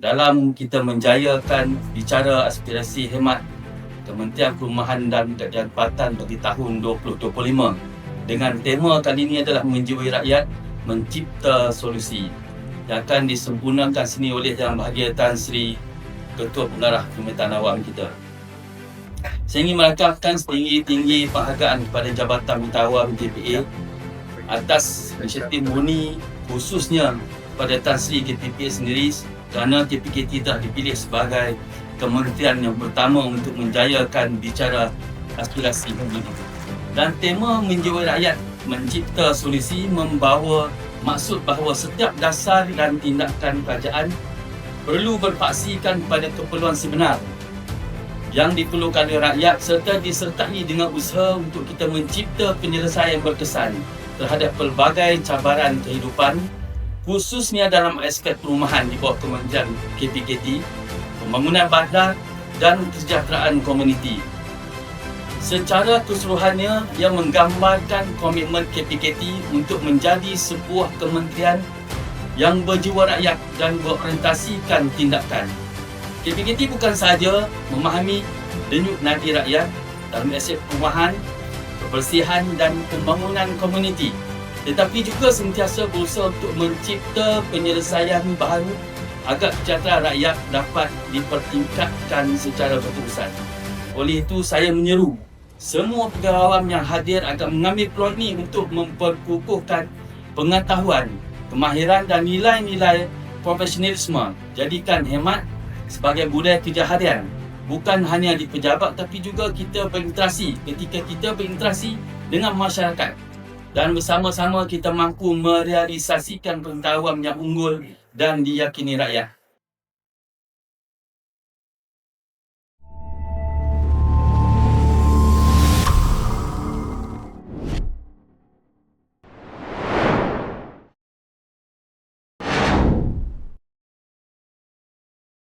dalam kita menjayakan bicara aspirasi hemat Kementerian Perumahan dan Tempatan bagi tahun 2025 dengan tema kali ini adalah menjiwai rakyat mencipta solusi yang akan disempurnakan sini oleh Yang Bahagia Tan Sri Ketua Pengarah Kementerian Awam kita. Saya ingin merakamkan setinggi-tinggi penghargaan kepada Jabatan Minta Awam JPA atas inisiatif murni khususnya kepada Tan Sri sendiri kerana KPKT telah dipilih sebagai kementerian yang pertama untuk menjayakan bicara aspirasi publik. Dan tema menjiwai rakyat mencipta solusi membawa maksud bahawa setiap dasar dan tindakan kerajaan perlu berpaksikan pada keperluan sebenar yang diperlukan oleh rakyat serta disertai dengan usaha untuk kita mencipta penyelesaian berkesan terhadap pelbagai cabaran kehidupan khususnya dalam aspek perumahan di bawah Kementerian KPKT, pembangunan bandar dan kesejahteraan komuniti. Secara keseluruhannya, ia menggambarkan komitmen KPKT untuk menjadi sebuah kementerian yang berjiwa rakyat dan berorientasikan tindakan. KPKT bukan sahaja memahami denyut nadi rakyat dalam aspek perumahan, kebersihan dan pembangunan komuniti tetapi juga sentiasa berusaha untuk mencipta penyelesaian baharu agar kesejahteraan rakyat dapat dipertingkatkan secara berterusan. Oleh itu saya menyeru semua pegawai awam yang hadir agar mengambil peluang ini untuk memperkukuhkan pengetahuan, kemahiran dan nilai-nilai profesionalisme. Jadikan hemat sebagai budaya kerja harian. Bukan hanya di pejabat tapi juga kita berinteraksi ketika kita berinteraksi dengan masyarakat dan bersama-sama kita mampu merealisasikan pengetahuan yang unggul dan diyakini rakyat.